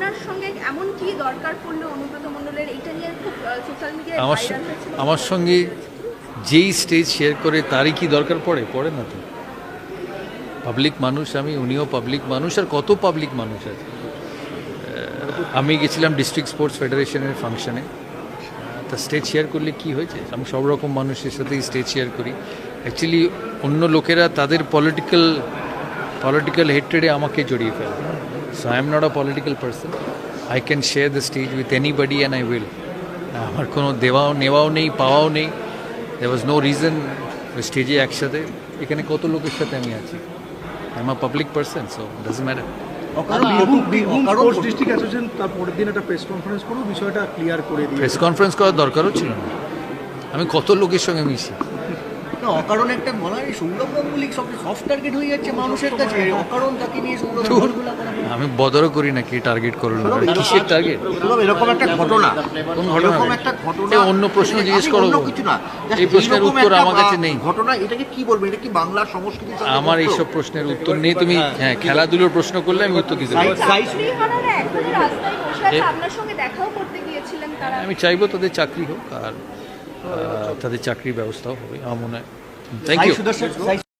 আপনার সঙ্গে এমন কি দরকার পড়ল অনুব্রত মণ্ডলের? এটা নিয়ে খুব সোশ্যাল মিডিয়ায় আমার আমার সঙ্গে যেই স্টেজ শেয়ার করে তারই কি দরকার পড়ে? পড়ে না তো। পাবলিক মানুষ আমি উনিও পাবলিক মানুষ আর কত পাবলিক মানুষ আছে। আমি গেছিলাম ডিস্ট্রিক্ট স্পোর্টস ফেডারেশনের ফাংশনে তা স্টেজ শেয়ার করলে কি হয়েছে? আমি সব রকম মানুষের সাথেই স্টেজ শেয়ার করি। অ্যাকচুয়ালি অন্য লোকেরা তাদের পলিটিক্যাল পলিটিক্যাল হেট্রেডে আমাকে জড়িয়ে ফেলে। So I am not a political person I can share the stage with anybody and I will আমার কোনো দেওয়াও নেওয়াও নেই পাওয়াও নেই। দে ওয়াজ নো রিজন স্টেজে একসাথে। এখানে কত লোকের সাথে আমি আছি? I am a public person so doesn't matter press conference করেও বিষয়টা ক্লিয়ার করে প্রেস কনফারেন্স করার দরকারও ছিল না। আমি কত লোকের সঙ্গে মিশি? না অকারণ একটা বলা হয় সৌরভ গাঙ্গুলি সব সফট টার্গেট হয়ে যাচ্ছে মানুষের কাছে। অকারণ তাকে নিয়ে সৌরভ গাঙ্গুলা আমি বদরও করি না কে টার্গেট করল কিসের টার্গেট এরকম একটা ঘটনা। কোন ঘটনা এরকম একটা ঘটনা। অন্য প্রশ্ন জিজ্ঞেস করো। অন্য কিছু না। এই প্রশ্নের উত্তর আমার কাছে নেই। ঘটনা এটাকে কি বলব? এটা কি বাংলার সংস্কৃতির সাথে আমার যুক্ত? এইসব প্রশ্নের উত্তর নেই। তুমি হ্যাঁ খেলাধুলোর প্রশ্ন করলে আমি উত্তর দিতে আমি চাইব তাদের চাকরি হোক আর তাদের চাকরির ব্যবস্থাও হবে আমার মনে হয়। Thank you